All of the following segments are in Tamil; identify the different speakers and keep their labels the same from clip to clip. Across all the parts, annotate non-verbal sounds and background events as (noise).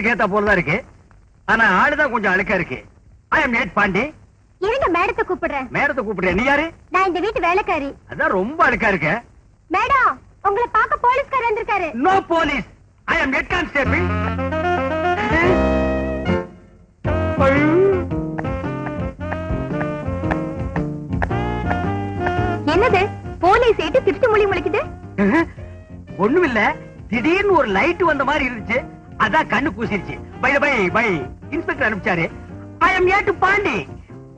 Speaker 1: டேஸ்டுக்கு ஏத்தா போலதான் இருக்கு. ஆனா ஆளுதான் கொஞ்சம் அழுக்கா இருக்கு. ஐ எம் நேட் பாண்டி
Speaker 2: இருங்க மேடத்தை கூப்பிடுறேன்?
Speaker 1: மேடத்தை கூப்பிடுறேன். நீ யாரு?
Speaker 2: நான் இந்த வீட்டு வேலைக்காரி.
Speaker 1: அதான் ரொம்ப அழுக்கா இருக்க.
Speaker 2: மேடம் உங்களை பார்க்க போலீஸ்காரர் வந்திருக்காரு.
Speaker 1: No police I am head constable
Speaker 2: என்னது? போலீஸ் ஏட்டு திருட்டு மொழி முழிக்குது (laughs)
Speaker 1: ஒண்ணும் இல்ல திடீர்னு ஒரு லைட் வந்த மாதிரி இருந்துச்சு. அதான் கண்ணு கூசிருச்சு. Bye bye bye. இன்ஸ்பெக்டர் அனுப்பிச்சாரு. ஐ எம் ஏட்டு பாண்டி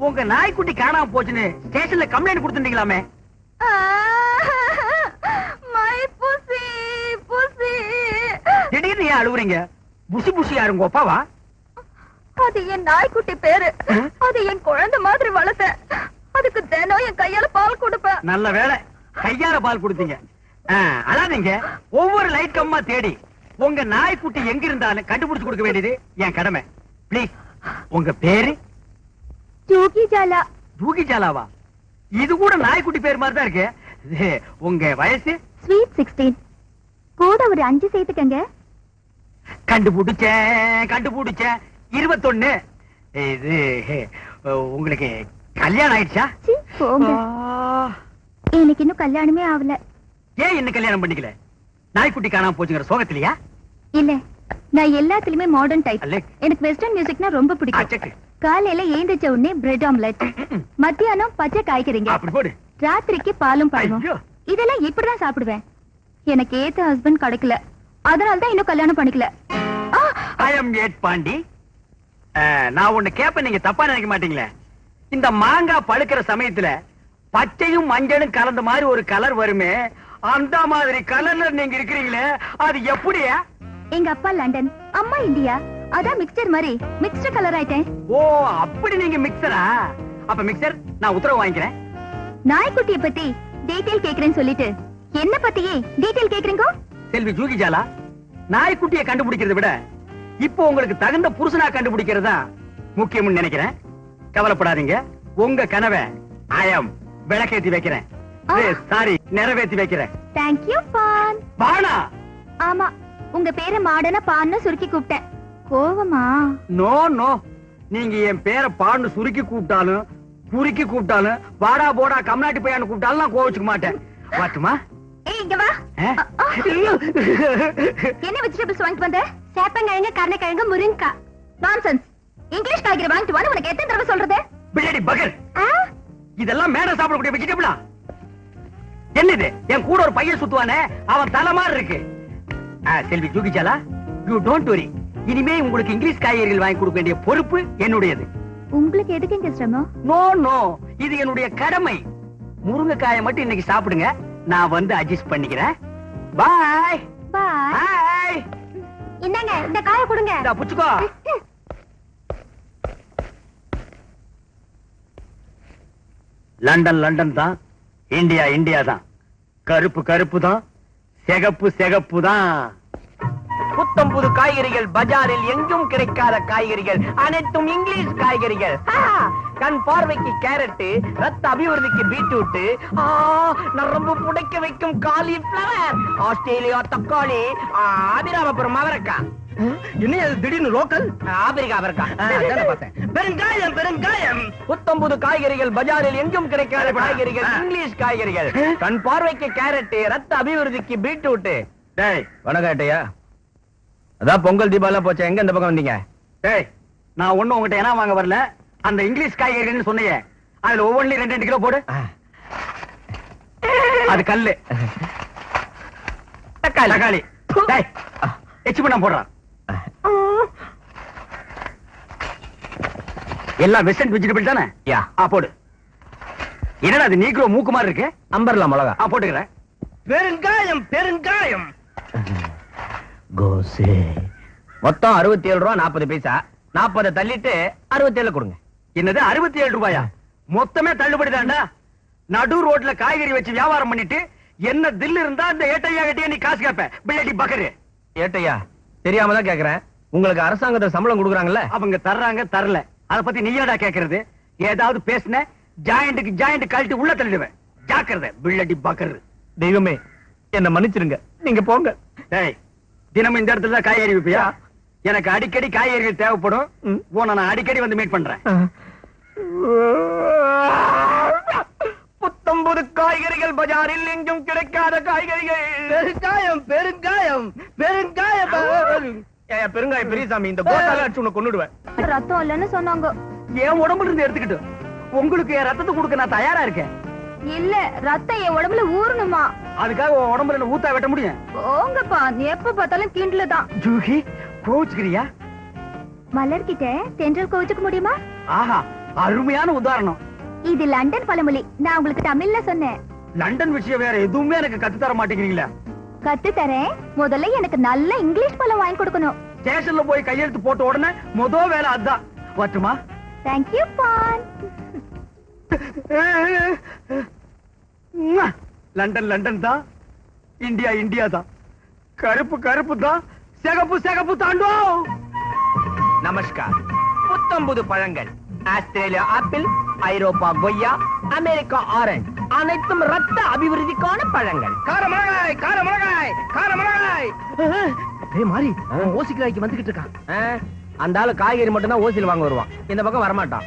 Speaker 1: உங்க நாய்க்குட்டி காணாம போச்சுன்னு ஸ்டேஷன்ல கம்ப்ளைண்ட் கொடுத்துட்டீங்களாமே.
Speaker 2: மை புசி புசி
Speaker 1: திடீர்னு ஏன் அழுவுறீங்க? புசி புசி அப்பாவா
Speaker 2: அது என் நாய்க்குட்டி பேரு. அது என் குழந்தை மாதிரி வளர்த்தேன் அதுக்கு தினம் என் கையால பால் கொடுப்பேன்.
Speaker 1: நல்ல வேலை கையால பால் கொடுத்தீங்க. அழாதீங்க. ஒவ்வொரு லைட் கம்மா தேடி. உங்க நாய்க்குட்டி எங்க இருந்தாலும் கண்டுபிடிச்சு கொடுக்க வேண்டியது என் கடமை. ப்ளீஸ் உங்க பேரு?
Speaker 2: ஜோகி ஜாலா
Speaker 1: இது கூட நாய்க்குட்டி பேர் மாதிரி தான் இருக்கு உங்க வயசு?
Speaker 2: ஸ்வீட் சிக்ஸ்டீன் கூட ஒரு அஞ்சு சேர்த்துக்கங்க.
Speaker 1: கண்டுபிடிச்சேன் கண்டுபிடிச்சேன். இருபத்தொன்னு. இது உங்களுக்கு கல்யாணம் ஆயிடுச்சா?
Speaker 2: எனக்கு இன்னும் கல்யாணமே ஆகல.
Speaker 1: ஏன் என்ன கல்யாணம் பண்ணிக்கல? நாய்க்குட்டி காணாம போச்சுங்கிற சோகத்திலையா?
Speaker 2: இல்ல நான் எல்லாத்துலயுமே மாடர்ன் டைப். எனக்கு வெஸ்டர்ன் மியூசிக்னா ரொம்ப பிடிக்கும். காலையில ஏந்திரிச்ச உடனே பிரெட் ஆம்லெட் மத்தியானம் பச்சை காய்கறிங்க. ராத்திரிக்கு பாலும் பழமும். இதெல்லாம் இப்படிதான் சாப்பிடுவேன். எனக்கு ஏத்த ஹஸ்பண்ட் கிடைக்கல. அதனால தான் இன்னும் கல்யாணம் பண்ணிக்கல.
Speaker 1: பாண்டி. நான் ஒண்ணு கேப்ப நீங்க தப்பா நினைக்க மாட்டீங்களே. இந்த மாங்காய் பழுக்கிற சமயத்துல பச்சையும் மஞ்சளும் கலந்த மாதிரி ஒரு கலர் வருமே. அந்த மாதிரி கலர்ல நீங்க இருக்கிறீங்களே அது எப்படியா?
Speaker 2: எங்க அப்பா லண்டன் அம்மா இந்தியா. அதான் மிக்சர் மாதிரி மிக்ஸ்டர் கலர் ஆயிட்டேன்.
Speaker 1: ஓ அப்படி நீங்க மிக்சரா அப்ப மிக்சர் நான் உத்தரவு வாங்கிக்கிறேன்.
Speaker 2: நாய்க்குட்டிய பத்தி டீடைல் கேக்குறேன்னு சொல்லிட்டு என்ன பத்தியே? டீடைல் கேக்குறீங்க?
Speaker 1: செல்வி ஜூகிஜாலா நாய்க்குட்டியை கண்டுபிடிக்கிறதை விட இப்போ உங்களுக்கு தகுந்த புருஷனா கண்டுபிடிக்கிறதா முக்கியம்னு நினைக்கிறேன். கவலைப்படாதீங்க. உங்க கனவை ஆயம் விளக்கேத்தி வைக்கிறேன். சாரி நிறைவேத்தி வைக்கிறேன்.
Speaker 2: தேங்க்யூ பான்
Speaker 1: பானா!
Speaker 2: ஆமா உங்க பேரை மாடனா பான்னு சுருக்கி கூப்பிட்டேன். கோவமா?
Speaker 1: No no. நீங்க என் பேரை பான்னு சுருக்கி கூப்பிட்டாலும் குறுக்கி கூப்பிட்டாலும் வாடா போடா கம்நாட்டி பையன் கூப்பிட்டாலும் நான் கோவிச்சுக்க மாட்டேன். வாட்டுமா.
Speaker 2: என்ன வெஜிடபிள்ஸ் வாங்கிட்டு வந்த? சேப்பங்கிழங்கு கருணைக்கிழங்கு முருங்கக்காய் நான்சென்ஸ் இங்கிலீஷ் காய்கறி வாங்கிட்டு வான்னு உனக்கு எத்தனை தடவை சொல்றது?
Speaker 1: பிள்ளடி பகல்? இதெல்லாம் மேடம் சாப்பிடக்கூடிய வெஜிடபிளா என்னது? என் கூட ஒரு பையன் சுத்துவானே? அவன் தலை மாதிரி இருக்கு. ஆ, செல்வி ஜூகிச்சாலா யூ டோன்ட் வரி இனிமே உங்களுக்கு இங்கிலீஷ் காய்கறிகள் வாங்கி கொடுக்க வேண்டிய பொறுப்பு என்னுடையது.
Speaker 2: உங்களுக்கு எதுக்கு இங்க சிரமம்?
Speaker 1: நோ நோ இது என்னுடைய கடமை. முருங்கைக்காயை மட்டும் இன்னைக்கு சாப்பிடுங்க. நான் வந்து அட்ஜஸ்ட் பண்ணிக்கிறேன். பாய்
Speaker 2: பாய் இந்தாங்க இந்த காயை கொடுங்க.
Speaker 1: இந்த புச்சுக்கோ. (laughs) லண்டன் லண்டன் தான். இந்தியா இந்தியா தான். கருப்பு கருப்பு தான். சிகப்பு சிகப்பு தான். புத்தம் புது காய்கறிகள் பஜாரில் எங்கும் கிடைக்காத காய்கறிகள். அனைத்தும் இங்கிலீஷ் காய்கறிகள். கண் பார்வைக்கு கேரட் ரத்த அபிவிருத்திக்கு பீட்ரூட் ஆ, நரம்பு புடைக்க வைக்கும் காலிஃபிளவர். ஆஸ்திரேலியா தக்காளி. அபிராமபுரம் ஆபிராமபுரம் அவரக்காய். என்ன திடீர்னு லோக்கல்? ஆப்பிரிக்கா அவரக்காய் பெருங்காயம் பெருங்காயம். புத்தம் புது காய்கறிகள் பஜாரில் எங்கும் கிடைக்காத காய்கறிகள் இங்கிலீஷ் காய்கறிகள். கண் பார்வைக்கு கேரட் ரத்த அபிவிருத்திக்கு பீட்ரூட்
Speaker 3: டேய் வணக்கம் ஏட்டையா. அதான் பொங்கல் தீபாவளி போச்சு எங்க இந்த பக்கம் வந்தீங்க?
Speaker 1: டேய் நான் ஒண்ணும் உங்ககிட்ட ஏனா வாங்க வரல. அந்த இங்கிலீஷ் காய்கறின்னு சொன்னீங்க அதுல ஒவ்வொன்றுலயும் ரெண்டு ரெண்டு கிலோ போடு. அது கல்லு. தக்காளி. தக்காளி. எச்சு பண்ண போடுறான் எல்லாம் வெஸ்டர்ன் வெஜிடபிள் தானே?
Speaker 3: யா.
Speaker 1: ஆ போடு. என்னடா அது நீக்ரோ மூக்கு மாதிரி இருக்கு?
Speaker 3: அம்பர்லா மிளகா.
Speaker 1: ஆ போட்டுக்கிறேன். பெருங்காயம் பெருங்காயம்.
Speaker 3: கோசே. மொத்தம் அறுபத்தி ஏழு ரூபா நாற்பது பைசா. நாற்பதை தள்ளிட்டு அறுபத்தி ஏழு கொடுங்க.
Speaker 1: என்னது அறுபத்தி ஏழு ரூபாயா? மொத்தமே தள்ளுபடி தான்டா. நடு ரோட்ல காய்கறி வச்சு வியாபாரம் பண்ணிட்டு என்ன தில் இருந்தா இந்த ஏட்டையா கிட்டே நீ காசு கேப்ப பிள்ளடி பக்கரு.
Speaker 3: ஏட்டையா? தெரியாம தான் கேக்குறேன். உங்களுக்கு அரசாங்கத்துல சம்பளம் கொடுக்குறாங்கல்ல?
Speaker 1: அவங்க தர்றாங்க தரல. அத பத்தி நீ ஏடா கேக்குறது? ஏதாவது பேசுன ஜாயிண்ட்டுக்கு ஜாயிண்ட் கழட்டி உள்ள தள்ளிடுவேன். ஜாக்கிரதை பிள்ளடி பக்கரு.
Speaker 3: தெய்வமே என்ன மன்னிச்சிருங்க. நீங்க போங்க.
Speaker 1: டேய் தினமும் இந்த இடத்துல தான் காய்கறி விப்பியா எனக்கு அடிக்கடி காய்கறிகள் தேவைப்படும். உன்னை நான் அடிக்கடி வந்து மீட் பண்றேன்.
Speaker 3: புத்தம்பது காய்கறிகள் பஜாரில் எங்கும் கிடைக்காத காய்கறிகள். பெருங்காயம் பெருங்காயம் பெருங்காயம். ஏய், பெருங்காயம் பெரியசாமி இந்த அடிச்சு உன்னை கொன்னுடுவேன்.
Speaker 2: ரத்தம் இல்லைன்னு சொன்னாங்க.
Speaker 1: என் உடம்புல இருந்து எடுத்துக்கிட்டு உங்களுக்கு என் ரத்தத்தை கொடுக்க நான் தயாரா இருக்கேன்?
Speaker 2: இல்ல ரத்தம் என் உடம்புல ஊறணுமா?
Speaker 1: அதுக்காக உன் உடம்புல என்ன ஊத்தா வெட்ட முடியும்?
Speaker 2: போங்கப்பா நீ எப்ப பார்த்தாலும் கிண்டல தான்.
Speaker 1: ஜூஹி கோச்சுக்கிறியா
Speaker 2: மலர்கிட்ட தென்றல் கோச்சுக்க முடியுமா?
Speaker 1: ஆஹா அருமையான உதாரணம்.
Speaker 2: இது லண்டன் பழமொழி. நான் உங்களுக்கு தமிழ்ல சொன்னேன்.
Speaker 1: லண்டன் விஷயம் வேற எதுவுமே எனக்கு கத்து தர மாட்டேங்கிறீங்களா.
Speaker 2: கத்து தரேன் முதல்ல எனக்கு நல்ல இங்கிலீஷ் பழம் வாங்கி கொடுக்கணும்.
Speaker 1: ஸ்டேஷன்ல போய் கையெழுத்து போட்ட உடனே முத வேலை அதான். வரட்டுமா?
Speaker 2: தேங்க்யூ பான்
Speaker 1: லண்டன் லண்டன் தான். இந்தியா இந்தியா தான். கருப்பு கருப்பு தான். சிகப்பு சிகப்பு தாண்டோ
Speaker 3: நமஸ்கார். புத்தம்புது பழங்கள். ஆஸ்திரேலியா ஆப்பிள் ஐரோப்பா கொய்யா அமெரிக்கா ஆரஞ்சு. அனைத்தும் ரத்த அபிவிருத்திக்கான பழங்கள். காரமிளகாய் காரமிளகாய் காரமிளகாய்
Speaker 1: ஏய் மாறி ஓசிக்காய்க்கு வந்துகிட்டு இருக்கான்.
Speaker 3: அந்த ஆளு காய்கறி மட்டும் தான் ஓசியில் வாங்க வருவான். இந்த பக்கம் வரமாட்டான்.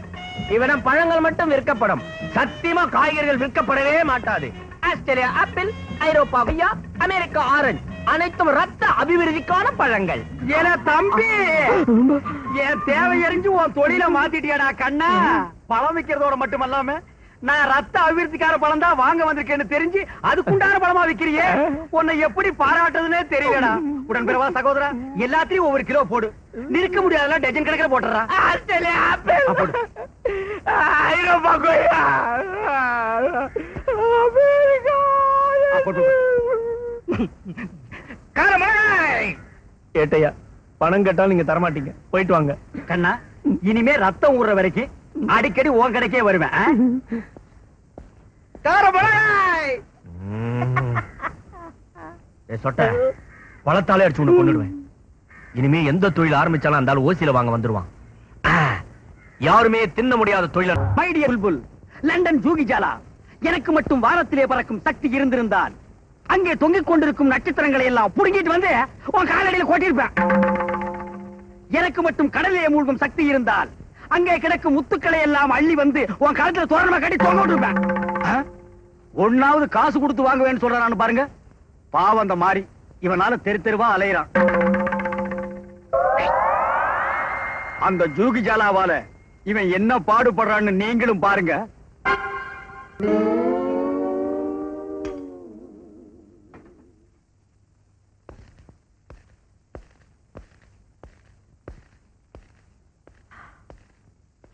Speaker 3: இவனம் பழங்கள் மட்டும் விற்கப்படும். சத்தியமா காய்கறிகள் விற்கப்படவே மாட்டாது. ஆஸ்திரேலியா ஆப்பிள் ஐரோப்பா கொய்யா அமெரிக்கா ஆரஞ்சு. அனைத்தும் ரத்த அபிவிருத்திக்கான பழங்கள்.
Speaker 1: ஏன்னா தம்பி என் தேவை எறிஞ்சு உன் தொழில மாத்திட்டியாடா கண்ணா. பழம் விக்கிறதோட மட்டுமல்லாம நான் ரத்த அபிவிருத்திக்கார பழம் தான் வாங்க வந்திருக்கேன்னு தெரிஞ்சு அதுக்குண்டான பழமா விக்கிறியே? உன்னை எப்படி பாராட்டுறதுனே தெரியலடா. உடன் பிறவா சகோதரா எல்லாத்தையும் ஒவ்வொரு கிலோ போடு. நிற்க முடியாதுல டஜன் கணக்கில் போட்டுறா.
Speaker 3: ஐரோப்பா ஏட்டையா பணம் கேட்டாலும் நீங்க தரமாட்டீங்க. போயிட்டு வாங்க.
Speaker 1: கண்ணா இனிமே ரத்தம் ஊறுற வரைக்கும் அடிக்கடி உன் கடைக்கே வருவேன் (laughs)
Speaker 3: சொட்ட பழத்தாலே அடிச்சு உன்னை கொண்டுடுவேன் இனிமே எந்த தொழில் ஆரம்பிச்சாலும் அந்த ஓசியில வாங்க வந்துருவான். யாருமே தின்ன முடியாத தொழில்
Speaker 1: புல்புல் லண்டன் ஜூகிஜாலா எனக்கு மட்டும் வானத்திலே பறக்கும் சக்தி இருந்திருந்தால் அங்கே தொங்கிக் கொண்டிருக்கும் நட்சத்திரங்களை எல்லாம் புடுங்கிட்டு வந்து உன் காலடியில் கொட்டிருப்பேன் எனக்கு மட்டும் கடலிலே மூழ்கும் சக்தி இருந்தால் அங்கே கிடக்கும் முத்துக்களை எல்லாம் அள்ளி வந்து உன் கழுத்துல தோரணமா கட்டி தொங்க விட்டுருப்பேன். ஒன்னாவது காசு கொடுத்து வாங்குவேன்னு சொல்றான்னு பாருங்க. பாவம் அந்த மாறி. இவனால தெரு தெருவா அலையிறான். அந்த ஜூகி ஜாலாவால இவன் என்ன பாடுபடுறான்னு நீங்களும் பாருங்க.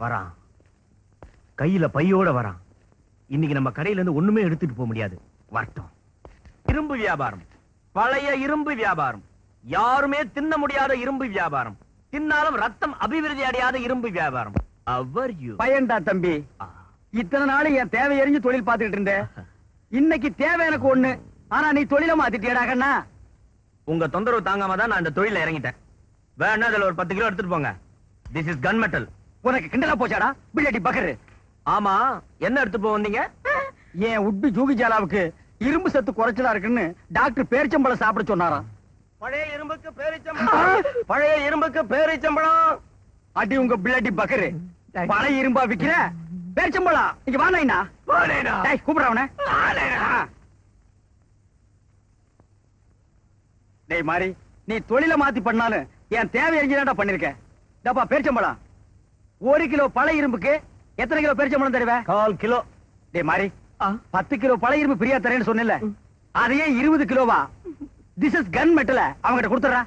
Speaker 3: வரான். கையில பையோட வரான். இன்னைக்கு நம்ம கடையில இருந்து ஒண்ணுமே எடுத்துட்டு போக முடியாது. வரட்டும். இரும்பு வியாபாரம். பழைய இரும்பு வியாபாரம். யாருமே தின்ன முடியாத இரும்பு வியாபாரம். தின்னாலும் ரத்தம் அபிவிருத்தி அடையாத இரும்பு வியாபாரம். அவர் யூ
Speaker 1: பயன்டா தம்பி. இத்தனை நாள் என் தேவை எறிஞ்சு தொழில் பார்த்துக்கிட்டு இருந்தேன். இன்னைக்கு தேவை எனக்கு ஒண்ணு. ஆனா நீ தொழில மாத்திட்டியடா கண்ணா.
Speaker 3: உங்க தொந்தரவு தாங்காம தான் நான் இந்த தொழில இறங்கிட்டேன். வேணா அதுல ஒரு பத்து கிலோ எடுத்துட்டு போங்க. திஸ் இஸ் கன் மெட்டல்
Speaker 1: உனக்கு கிண்டலா போச்சாடா? பிள்ளைடி பகரு.
Speaker 3: ஆமா என்ன எடுத்துட்டு போக வந்தீங்க?
Speaker 1: என் உட்பி ஜூகி ஜாலாவுக்கு இரும்பு சத்து குறைச்சலா இருக்குன்னு டாக்டர் பேரிச்சம்பழம் சாப்பிட சொன்னாராம்.
Speaker 3: பழைய இரும்புக்கு பேரிச்சம்பழம். பழைய இரும்புக்கு பேரிச்சம்பழம்.
Speaker 1: அடி உங்க பிள்ளடி பகரு. பழைய இரும்பா விக்கிற? பேரிச்சம்பழம். இங்க வா? டேய் கூப்பிடுற அவனை. டேய் மாறி நீ தொழில மாத்தி பண்ணாலும் என் தேவை எரிஞ்சுதான்டா பண்ணிருக்க. டப்பா பேரிச்சம்பழம். ஒரு கிலோ பழைய இரும்புக்கு எத்தனை கிலோ பேரிச்சம்பழம் தருவ?
Speaker 3: கால் கிலோ.
Speaker 1: டேய் மாறி. பத்து கிலோ பழைய இரும்பு பிரியா தரேன்னு சொன்னல அதையே இருபது கிலோவா? திஸ் இஸ் கன் மெட்டல அவங்கிட்ட கொடுத்துறா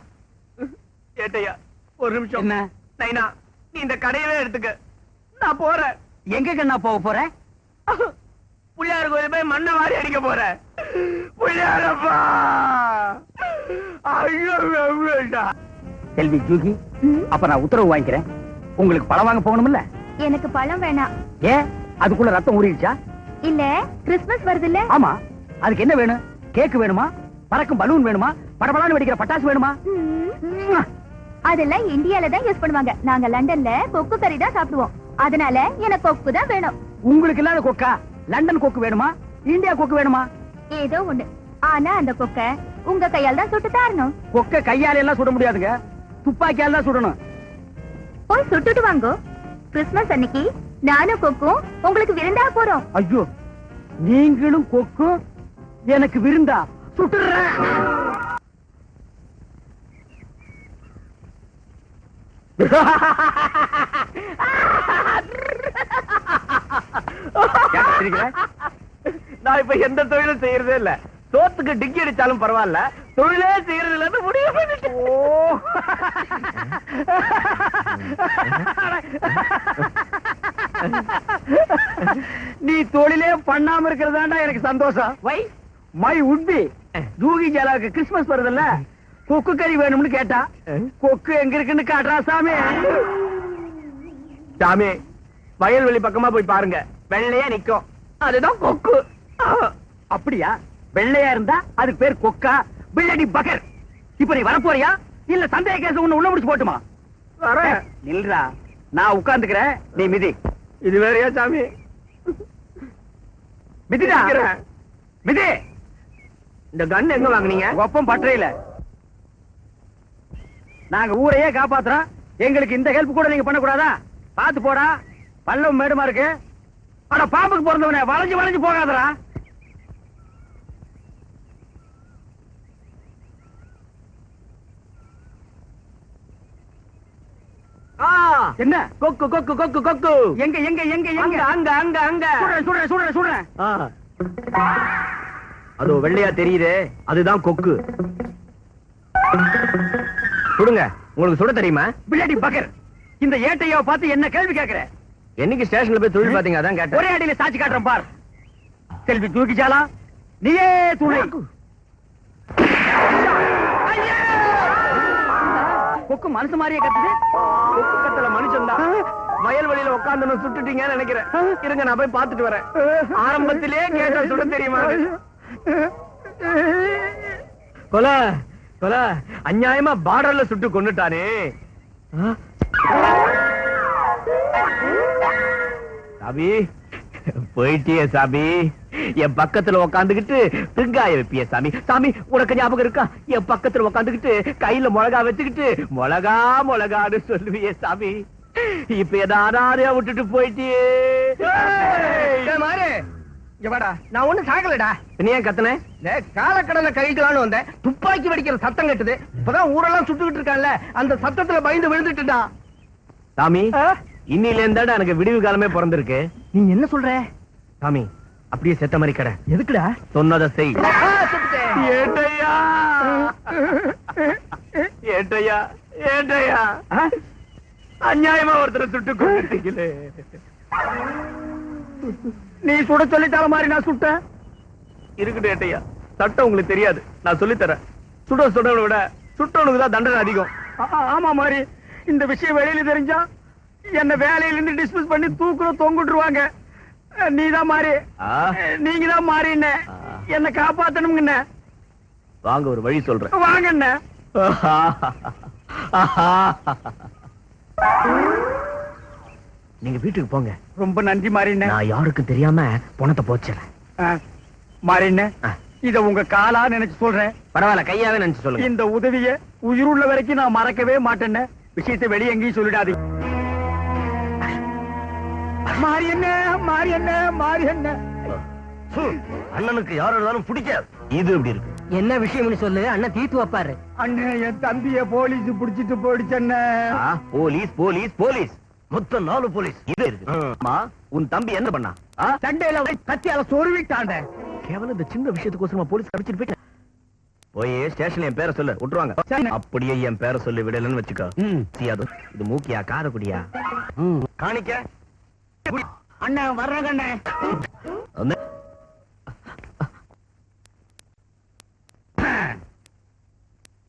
Speaker 3: ஏட்டையா ஒரு நிமிஷம்.
Speaker 1: என்ன?
Speaker 3: நைனா நீ இந்த கடையவே எடுத்துக்க. நான் போறேன்.
Speaker 1: எங்க கண்ணா போக போற?
Speaker 3: புள்ளியார் கோயில் போய் மண்ணை வாரி அடிக்க போறேன் புள்ளியாரப்பா! ஐயோ.
Speaker 1: செல்வி ஜூகி அப்ப நான் உத்தரவு வாங்கிக்கிறேன். உங்களுக்கு பழம் வாங்க போகணும்ல
Speaker 2: எனக்கு பழம் வேணாம்.
Speaker 1: ஏன்? அதுக்குள்ள ரத்தம் ஊறிடுச்சா?
Speaker 2: இல்ல கிறிஸ்மஸ் வருது இல்ல
Speaker 1: ஆமா. அதுக்கு என்ன வேணும்? கேக் வேணுமா? பறக்கும் பலூன் வேணுமா? படபடான்னு வெடிக்கிற பட்டாசு வேணுமா?
Speaker 2: அதெல்லாம் இந்தியால தான் யூஸ் பண்ணுவாங்க. நாங்க லண்டன்ல கொக்கு கறி தான் சாப்பிடுவோம். அதனால எனக்கு கொக்கு தான் வேணும்.
Speaker 1: உங்களுக்கு இல்லாத கொக்கா? லண்டன் கொக்கு வேணுமா? இந்தியா கொக்கு வேணுமா?
Speaker 2: ஏதோ ஒண்ணு. ஆனா அந்த கொக்க உங்க கையால் தான் சுட்டு தரணும்.
Speaker 1: கொக்க கையால எல்லாம் சுட முடியாதுங்க.
Speaker 3: துப்பாக்கியால தான் சுடணும்.
Speaker 2: போய் சுட்டுட்டு வாங்கோ. கிறிஸ்மஸ் அன்னைக்கு நானும் கொக்கும் உங்களுக்கு விருந்தா போறோம்.
Speaker 3: ஐயோ நீங்களும் கொக்கும் எனக்கு விருந்தா? சுட்டுறேன். நான் இப்ப எந்த தொழிலும் செய்யறதே இல்ல. சோத்துக்கு டிக்கி அடிச்சாலும் பரவாயில்ல. தொழிலே செய்யறது இல்ல முடிவு பண்ணிட்டேன். நீ தொழிலே பண்ணாம இருக்கிறதாண்டா எனக்கு சந்தோஷம். வை. மை உட்பி தூகி ஜலாவுக்கு கிறிஸ்துமஸ் வருதுல்ல? கொக்கு கறி வேணும்னு கேட்டா கொக்கு எங்க இருக்குன்னு காட்டுறா சாமி. சாமி வயல்வெளி பக்கமா போய் பாருங்க. வெள்ளையா நிக்கும். அதுதான் கொக்கு. அப்படியா? வெள்ளையா இருந்தா அதுக்கு பேர் கொக்கா. பிள்ளடி பகர். இப்ப நீ வரப்போறியா? இல்ல சந்தேக கேஸ் ஒண்ணு உள்ள முடிச்சு போட்டுமா? வர நில்றா. நான் உட்கார்ந்துக்கிறேன். நீ மிதி. இது வேறயா சாமி? மிதிடா. மிதி. இந்த கன் எங்க வாங்குனீங்க? ஒப்பம் பற்றையில நாங்க ஊரையே காப்பாத்துறோம். எங்களுக்கு இந்த ஹெல்ப் கூட நீங்க பண்ணக்கூடாதா? பாத்து போடா. பள்ளம் மேடுமா இருக்கு. அட பாம்புக்கு பிறந்தவனே வளைஞ்சு வளைஞ்சு போகாதடா. என்ன? கொக்கு கொக்கு கொக்கு கொக்கு. எங்க எங்க எங்க எங்க? அங்க அங்க அங்க சுடுறேன் சுடுறேன் சுடுறேன் அதோ வெள்ளையா தெரியுதே. அதுதான் கொக்கு. சுடுங்க. உங்களுக்கு சுட தெரியுமா? பிள்ளாடி பக்கர் இந்த ஏட்டையாவ பார்த்து என்ன கேள்வி கேக்குற என்னைக்கு ஸ்டேஷன்ல போய் தொழில் பாத்தீங்க அதான் கேட்டேன். ஒரே அடியில சாட்சி காட்டுறேன் பார். செல்வி தூக்கிச்சாலா நீயே துணை ஐயா! கொக்கு மனசு மாதிரியே கத்துது. கொக்கு கத்தல மனுஷன் தான். வயல்வெளியில உட்கார்ந்து சுட்டுட்டீங்கன்னு நினைக்கிறேன். இருங்க நான் போய் பார்த்துட்டு வரேன். ஆரம்பத்திலே கேட்ட சுட தெரியுமா? கொல கொல அநியாயமா பார்டர்ல சுட்டு கொண்டுட்டானே சாபி போயிட்டியே சாமி என் பக்கத்துல உக்காந்துகிட்டு வெங்காயம் வைப்பிய சாமி. சாமி உனக்கு ஞாபகம் இருக்கா? என் பக்கத்துல உக்காந்துகிட்டு கையில மிளகா வச்சுக்கிட்டு மிளகா மிளகான்னு சொல்லுவியே சாமி. இப்ப எதானாரே விட்டுட்டு போயிட்டியே?
Speaker 1: நான் ஒண்ணு சாகலடா.
Speaker 3: நீ ஏன் கத்தன?
Speaker 1: காலக்கடலை கழிக்கலாம்னு வந்தேன். துப்பாக்கி வெடிக்கிற சத்தம் கேட்டது. இப்பதான் ஊரெல்லாம் சுட்டுக்கிட்டு இருக்கான்ல. அந்த சத்தத்துல பயந்து விழுந்துட்டுடான்
Speaker 3: சாமி இன்னில இருந்தாடா எனக்கு விடிவு காலமே பிறந்திருக்கு.
Speaker 1: நீ என்ன சொல்ற?
Speaker 3: சாமி அப்படியே செத்த மாதிரி கடை.
Speaker 1: எதுக்குடா?
Speaker 3: சொன்னதை செய். ஏட்டையா ஏட்டையா ஏட்டையா அநியாயமா ஒருத்தரை சுட்டு கொண்டுட்டீங்களே
Speaker 1: நீ சுட சொல்லிட்டால மாதிரி நான் சுட்டேன்.
Speaker 3: இருக்கட்டும் ஏட்டையா சட்டம் உங்களுக்கு தெரியாது. நான் சொல்லித் தரேன் சுட சுடவனை விட சுட்டவனுக்கு தான் தண்டனை அதிகம்.
Speaker 1: ஆமா மாதிரி இந்த விஷயம் வெளியில தெரிஞ்சா என்ன வேலையில இருந்து டிஸ்மிஸ் பண்ணி தூக்குற தொங்குட்டுருவாங்க. நீதான் மாறி. நீங்க தான் மாறின
Speaker 3: ஆ.
Speaker 1: என்ன காப்பாத்தணுங்கண்ண
Speaker 3: வாங்க ஒரு வழி சொல்றேன்.
Speaker 1: வாங்கண்ண.
Speaker 3: நீங்க வீட்டுக்கு போங்க.
Speaker 1: ரொம்ப நன்றி மாறின
Speaker 3: நான் யாருக்கும் தெரியாம பணத்தை போச்சுறேன்
Speaker 1: மாறின இத உங்க காலா நினைச்சு சொல்றேன்.
Speaker 3: பரவாயில்ல கையாவே நினைச்சு சொல்லுங்க.
Speaker 1: இந்த உதவிய உயிருள்ள வரைக்கும் நான் மறக்கவே மாட்டேன்னு விஷயத்தை வெளிய எங்கேயும் சொல்லிடாதீங்க. மாறி என்ன மாறி என்ன மாறி என்ன?
Speaker 3: அண்ணனுக்கு யார் இருந்தாலும் பிடிக்காது. இது எப்படி இருக்கு?
Speaker 4: என்ன விஷயம்னு சொல்லு அண்ணன் தீர்த்து வைப்பாரு.
Speaker 1: அண்ணே என் தம்பிய போலீஸ் புடிச்சிட்டு போயிடுச்சண்ணே
Speaker 3: ஆ, போலீஸ் போலீஸ் போலீஸ். மொத்தம் நாலு போலீஸ். இது இருக்கு. அம்மா உன் தம்பி என்ன பண்ணா?
Speaker 1: சண்டையில போய் கத்தியால சொருவிட்டாண்ட
Speaker 3: கேவலம் இந்த சின்ன விஷயத்துக்கோசரமா போலீஸ் அடிச்சிட்டு போயிட்டேன். போய் ஸ்டேஷன்ல என் பேரை சொல்லு விட்டுருவாங்க. அப்படியே என் பேரை சொல்லி விடலன்னு வச்சுக்கோ. இது மூக்கியா காதக்குடியா காணிக்க.
Speaker 1: அண்ணன் வர்றகண்ணே
Speaker 3: வந்து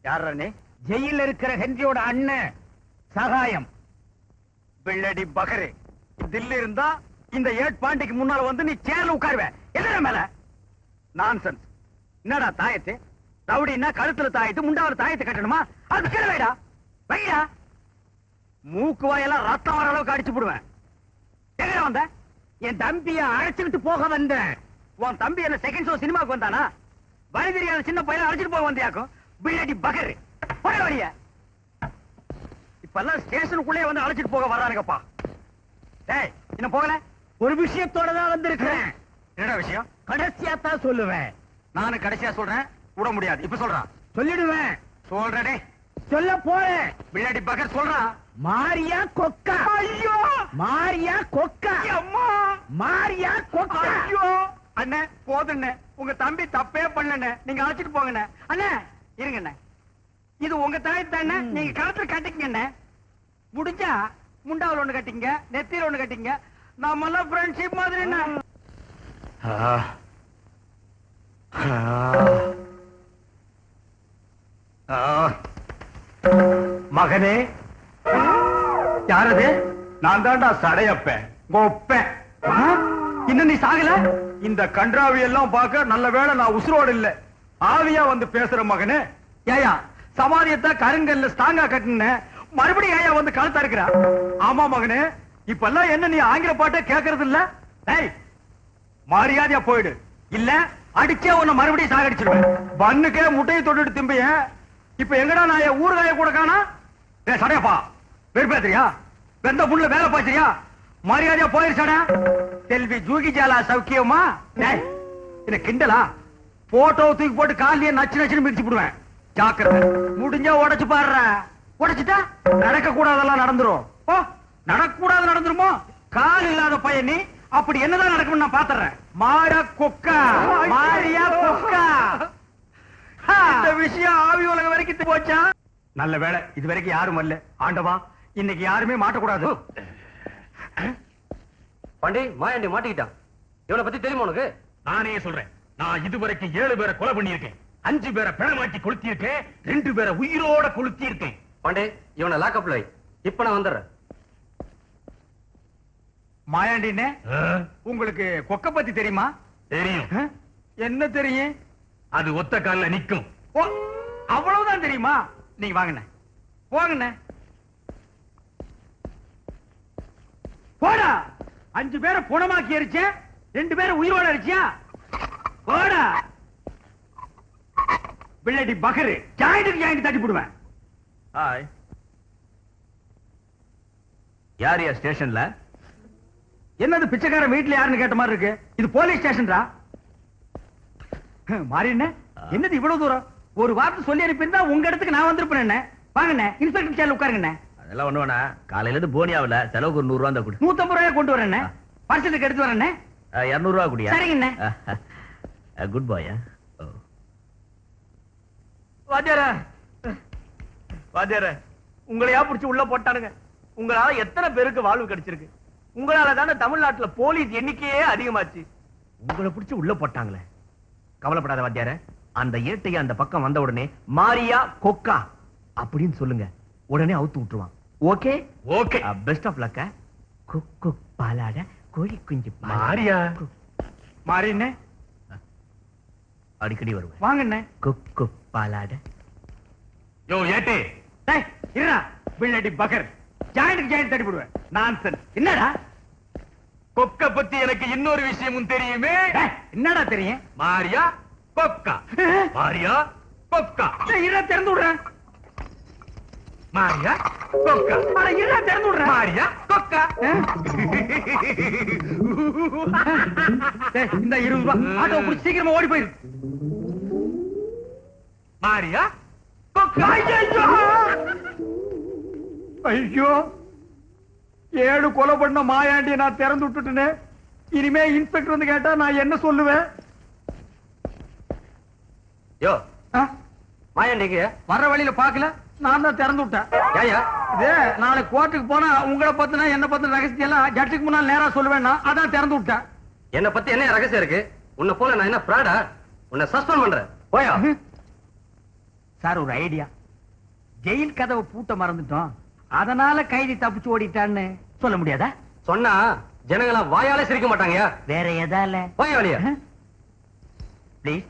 Speaker 1: யாரண்ணே ஜெயில இருக்கிற ஹென்ரியோட அண்ணன் சகாயம். வெள்ளடி பகரே. தில்லி இருந்தா இந்த ஏட் பாண்டிக்கு முன்னால வந்து நீ சேர்ல உட்காருவ. எதிர மேல? நான்சென்ஸ் என்னடா தாயத்து? ரவுடின்னா கழுத்துல தாயத்து முண்டாவது தாயத்தை கட்டணுமா? அது கீழே வைடா. வைடா. மூக்கு வாயெல்லாம் ரத்தம் வர அளவுக்கு அடிச்சு போடுவேன். எங்க வந்த? என் தம்பிய அழைச்சுக்கிட்டு போக வந்தேன் உன் தம்பி என்ன செகண்ட் ஷோ சினிமாக்கு வந்தானா? வழி தெரியாத சின்ன பையன் அழைச்சிட்டு போக வந்தியாக்கும் பிள்ளடி பகர். போட வழிய. இப்பெல்லாம் ஸ்டேஷனுக்குள்ளே வந்து அழைச்சிட்டு போக வர்றானுங்கப்பா டேய் இன்னும் போகல?
Speaker 5: ஒரு விஷயத்தோட தான் வந்திருக்கிறேன்.
Speaker 1: என்னடா விஷயம்?
Speaker 5: கடைசியா தான் சொல்லுவேன்.
Speaker 1: நானும் கடைசியா சொல்றேன். விட முடியாது. இப்ப சொல்றான்
Speaker 5: சொல்லிடுவேன்.
Speaker 1: சொல்றடே
Speaker 5: சொல்ல போறேன்.
Speaker 1: பிள்ளாடி பகர் சொல்றான்
Speaker 5: மாரியா கொக்கா.
Speaker 1: ஐயோ!
Speaker 5: மாரியா கொக்கா.
Speaker 1: அம்மா!
Speaker 5: மாரியா கொக்கா.
Speaker 1: ஐயோ! அண்ணே போதுண்ணே. உங்க தம்பி தப்பே பண்ணண்ணே நீங்க அழைச்சிட்டு போங்கண்ணே. அண்ணே இருங்கண்ணே. இது உங்க தாய் தானே? நீங்க கழுத்துல கட்டிக்கங்கண்ணே. முடிஞ்சா முண்டாவில் ஒண்ணு கட்டிங்க நெத்தியில ஒண்ணு கட்டிங்க நாம எல்லாம் ஃப்ரெண்ட்ஷிப் மாதிரி என்ன மகனே யாரது? நான் தான்டா சடையப்பேன். கோப்பேன் இன்னும் நீ சாகல? இந்த கன்றாவி எல்லாம் பார்க்க நல்ல வேளை நான் உசுரோடு இல்ல. ஆவியா வந்து பேசுற மகனே. ஏயா சமாதியத்தை கருங்கல்ல ஸ்டாங்கா கட்டின. மறுபடியும் ஏயா வந்து கழுத்தா இருக்கிறா? ஆமா மகனே. இப்பெல்லாம் என்ன நீ ஆங்கில பாட்டே கேக்குறது இல்ல? ஏய் மரியாதையா போயிடு. இல்ல அடிச்சே உன்னை மறுபடியும் சாகடிச்சிருவேன். பண்ணுக்கே முட்டையை தொட்டுட்டு திம்பிய இப்ப எங்கடா நான் ஊறுகாய கூட காணா? ஏ சடையப்பா. வெறுப்பேத்திரியா வெந்த புண்ணுல வேலை பாய்ச்சறியா மரியாதையா போயிருச்சாடா? செல்வி ஜூகி ஜாலா சௌக்கியமா? என்ன கிண்டலா? போட்டோ தூக்கி போட்டு காலியே நச்சு நச்சுன்னு மிதிச்சு விடுவேன். ஜாக்கிரதை. முடிஞ்சா உடைச்சு பாடுற உடைச்சிட்டா? நடக்க கூடாதெல்லாம் நடந்துரும். ஓ நடக்க கூடாது நடந்துருமோ? கால் இல்லாத பையன் அப்படி என்னதான் நடக்கும் நான் பாத்துறேன். மாட கொக்கா. மாரியா கொக்கா. இந்த விஷயம் ஆவி உலகம் வரைக்கும் போச்சா? நல்ல வேலை இது வரைக்கும் யாரும் வரல. ஆண்டவா இன்னைக்கு யாருமே மாட்டக்கூடாது.
Speaker 6: பாண்டி மாயாண்டி மாட்டிக்கிட்டான். இவனை பத்தி தெரியுமா உனக்கு?
Speaker 5: நானே சொல்றேன். நான் இதுவரைக்கும் ஏழு பேரை கொலை பண்ணியிருக்கேன். அஞ்சு பேரை பிணமாக்கி கொளுத்தியிருக்கேன். ரெண்டு பேரை உயிரோட கொளுத்தியிருக்கேன்.
Speaker 6: பாண்டே இவனை லாக்அப்ல வை. இப்ப நான் வந்துடுறேன்.
Speaker 1: மாயாண்டினே உங்களுக்கு கொக்க பத்தி தெரியுமா?
Speaker 5: தெரியும்?
Speaker 1: என்ன தெரியும்?
Speaker 5: அது ஒத்த கால்ல நிக்கும்.
Speaker 1: அவ்வளவுதான் தெரியுமா? நீங்க வாங்கண்ணே போங்கண்ணே போடா. அஞ்சு பேரை புணமாக்கி எரிச்சேன் ரெண்டு பேரை உயிரோட அடிச்சியா போடா. பிள்ளடி பகரு ஜாயிண்ட் ஜாயிண்ட் தட்டி போடுவேன்.
Speaker 5: ஹாய் யார் யா ஸ்டேஷன்ல?
Speaker 1: என்னது பிச்சைக்கார வீட்டுல யாருன்னு கேட்ட மாதிரி இருக்கு? இது போலீஸ் ஸ்டேஷன்டா மாறி என்ன? என்னது இவ்வளவு தூரம்? ஒரு வார்த்தை சொல்லி அனுப்பியிருந்தா உங்க இடத்துக்கு நான் வந்திருப்பேன் என்ன? வாங்கண்ணே இன்ஸ்பெக்டர் சேர் உட்காருங்கண்ணே
Speaker 5: அதெல்லாம் ஒண்ணு வேணா காலையில இருந்து போனியாவுல செலவுக்கு ஒரு நூறு ரூபா தான் கொடு.
Speaker 1: நூத்தம்பது ரூபாய் கொண்டு வரேண்ணே. பார்சலுக்கு எடுத்து வரேண்ணே.
Speaker 5: இருநூறு ரூபா குடியா?
Speaker 1: சரிங்கண்ணே.
Speaker 5: குட் பாய்
Speaker 3: வாத்தியார. வாத்தியார உங்களையா புடிச்சு உள்ள போட்டானுங்க? உங்களால எத்தனை பேருக்கு வாழ்வு கிடைச்சிருக்கு? உங்களால தானே தமிழ்நாட்டுல போலீஸ் எண்ணிக்கையே அதிகமாச்சு.
Speaker 5: உங்களை பிடிச்சு உள்ள போட்டாங்களே. கவலைப்படாத வாத்தியார அந்த ஏட்டைய அந்த பக்கம் வந்த உடனே மாரியா கொக்கா அப்படின்னு சொல்லுங்க. உடனே அவுத்து விட்டுருவான். ஓகே
Speaker 1: ஓகே
Speaker 5: பெஸ்ட் ஆஃப் லக்க கொக்கு பாலாட கோழி குஞ்சு.
Speaker 1: மாரியா.
Speaker 5: கு-
Speaker 1: மாறிண்ணே
Speaker 5: அடிக்கடி வருவேன்.
Speaker 1: வாங்கண்ணே
Speaker 5: கொக்கு பாலாட.
Speaker 1: யோ ஏட்டே. டேய் இருடா. பிள்ளடி பகர். ஜாயிண்ட் ஜாயிண்ட் தட்டி போடுவேன் நான்சென்ஸ் என்னடா?
Speaker 5: கொக்க பத்தி எனக்கு இன்னொரு விஷயமும் தெரியுமே?
Speaker 1: என்னடா தெரியும்?
Speaker 5: மாரியா கொக்கா. மாரியா கொக்கா.
Speaker 1: இருடா திறந்து விடுறேன்.
Speaker 5: மாரியா கொக்கா.
Speaker 1: அட, இருடா திறந்து விடுறேன்
Speaker 5: மாரியா கொக்கா.
Speaker 1: இந்த இருபது ரூபாய் ஆட்டோ புடிச்சு சீக்கிரமா ஓடி போயிரு.
Speaker 5: மாரியா கொக்கா.
Speaker 1: ஐயோ ஐயோ! ஏழு கொலை பண்ண மாயாண்டிய நான் திறந்து விட்டுட்டேனே. இனிமே இன்ஸ்பெக்டர் வந்து கேட்டா நான் என்ன சொல்லுவேன்?
Speaker 6: யோ? மாயாண்டிக்கு
Speaker 1: வர்ற வழியில பாக்கல நான் தான் திறந்து விட்டேன். இது நாளைக்கு கோர்ட்டுக்கு போனா உங்களை பத்தின என்ன பத்தின ரகசியம் எல்லாம் ஜட்ஜுக்கு முன்னால் நேரா சொல்லுவேன் நான் அதான் திறந்து விட்டேன்.
Speaker 6: என்ன பத்தி என்ன ரகசியம் இருக்கு? உன்னை போல நான் என்ன பிராடா உன்னை சஸ்பெண்ட் பண்றேன். போயா?
Speaker 1: சார் ஒரு ஐடியா ஜெயில் கதவை பூட்ட மறந்துட்டோம். அதனால கைதி தப்பிச்சு ஓடிட்டான்னு சொல்ல முடியாதா?
Speaker 6: சொன்னா ஜனங்களா வாயாலே சிரிக்க மாட்டாங்கயா?
Speaker 1: வேற எதால
Speaker 6: போயா வழியா
Speaker 1: ப்ளீஸ்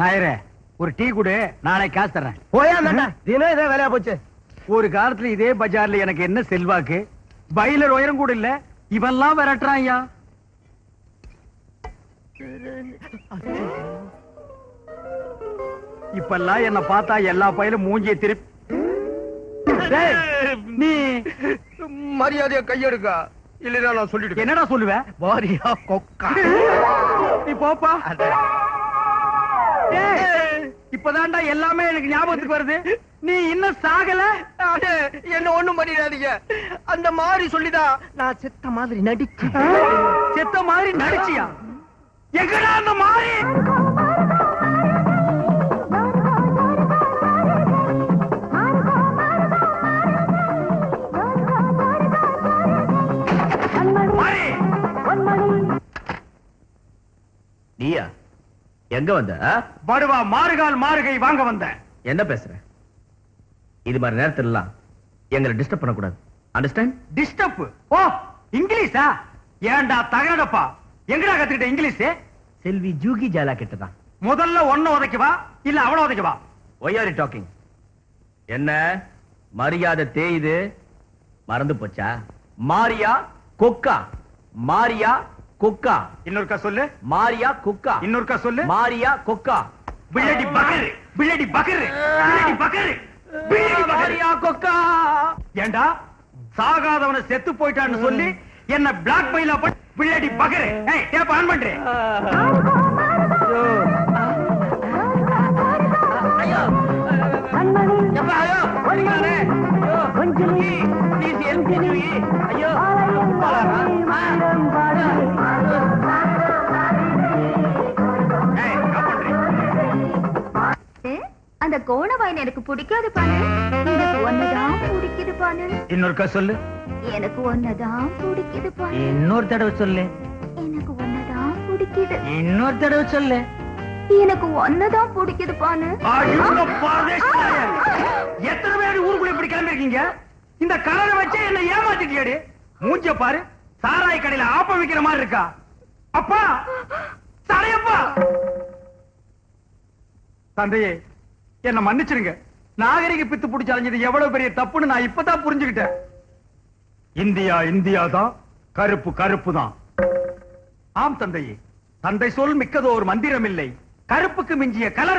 Speaker 1: நாயரே ஒரு டீ குடு நாளைக்கு காசு தர்றேன்.
Speaker 3: போயா தினம் இதே வேலையா போச்சு.
Speaker 1: ஒரு காலத்துல இதே பஜார்ல எனக்கு என்ன செல்வாக்கு? பைலர் உயரம் கூட இல்ல. இவன்லாம் விரட்டுறான் ஐயா. இப்பெல்லாம் என்ன பார்த்தா எல்லா பயிலும் மூஞ்சிய திருப்பி நீ
Speaker 7: மரியாதையா கையெடுக்கா. இல்லைன்னா நான் சொல்லிடுவேன்.
Speaker 1: என்னடா சொல்லுவ?
Speaker 7: வாரியா கொக்கா.
Speaker 1: நீ போப்பா இப்பதான்டா எல்லாமே எனக்கு ஞாபகத்துக்கு வருது. நீ இன்னும் சாகல?
Speaker 7: அடே, என்ன ஒண்ணும் பண்ணிடாதீங்க. அந்த மாதிரி சொல்லிதான் நான் செத்த மாதிரி நடிச்சேன்.
Speaker 1: செத்த மாதிரி நடிச்சியா? எங்கடா அந்த மாதிரி
Speaker 3: நீயா? எங்க வந்த?
Speaker 1: படுவா மாறுகால் மாறுகை வாங்க வந்தேன்
Speaker 3: என்ன பேசுற? இது மாதிரி நேரத்துல எல்லாம் எங்களை டிஸ்டர்ப் பண்ணக்கூடாது. அண்டர்ஸ்டாண்ட்
Speaker 1: டிஸ்டர்ப் ஓ இங்கிலீஷா? ஏன்டா தகடப்பா எங்கடா கத்துக்கிட்ட இங்கிலீஷ்?
Speaker 3: செல்வி ஜூகி ஜாலா கிட்டதான்.
Speaker 1: முதல்ல ஒன்ன உதைக்கவா இல்ல அவள உதைக்கவா
Speaker 3: ஒய் ஆர் டாக்கிங் என்ன? மரியாதை தேயுது. மறந்து போச்சா? மாரியா கொக்கா? மாரியா கொக்கா.
Speaker 1: இன்னொருக்கா சொல்லு.
Speaker 3: மாரியா கொக்கா.
Speaker 1: இன்னொருக்கா சொல்லு.
Speaker 3: மாரியா கொக்கா.
Speaker 1: பிள்ளடி பகரு. பிள்ளடி பகரு. பிள்ளடி பகரு.
Speaker 3: மாரியா கொக்கா.
Speaker 1: ஏண்டா? சாகாதவன செத்து போயிட்டான்னு சொல்லி என்ன பிளாக் மெயிலா பண்ணி பிள்ளடி பகரு. ஏய் டேப் ஆன் பண்றேன்
Speaker 3: ஐயோ. ஐயோ,
Speaker 2: அந்த கோணவாயின் எனக்கு பிடிக்காது பானு. எனக்கு ஒன்னதான் பிடிக்குது பானு.
Speaker 1: இன்னொருக்கா சொல்லு.
Speaker 2: எனக்கு ஒன்னதான் பிடிக்குது பானு.
Speaker 3: இன்னொரு தடவை சொல்லு.
Speaker 2: எனக்கு ஒன்னதான் பிடிக்குது.
Speaker 3: இன்னொரு தடவை சொல்லு.
Speaker 2: எனக்கு ஒன்னதான் பிடிக்குது பானு.
Speaker 1: ஐயோ, பரதேசியாரே. எத்தனை பேர் ஊருக்குள்ள இப்படி கிளம்பிருக்கீங்க இந்த கலரை வச்சே என்ன ஏமாத்திட்டியாடி மூஞ்ச பாரு சாராய கடையில ஆப்ப வைக்கிற மாதிரி இருக்கா? அப்பா சடையப்பா தந்தையே என்ன மன்னிச்சிருங்க. நாகரிக பித்து பிடிச்சு அலைஞ்சது எவ்வளவு பெரிய தப்புன்னு நான் இப்பதான் புரிஞ்சுக்கிட்டேன். இந்தியா இந்தியா தான் கருப்பு கருப்பு தான். ஆம் தந்தையே தந்தை சொல் மிக்கதோ ஒரு மந்திரம் இல்லை கருப்புக்கு மிஞ்சிய கலர்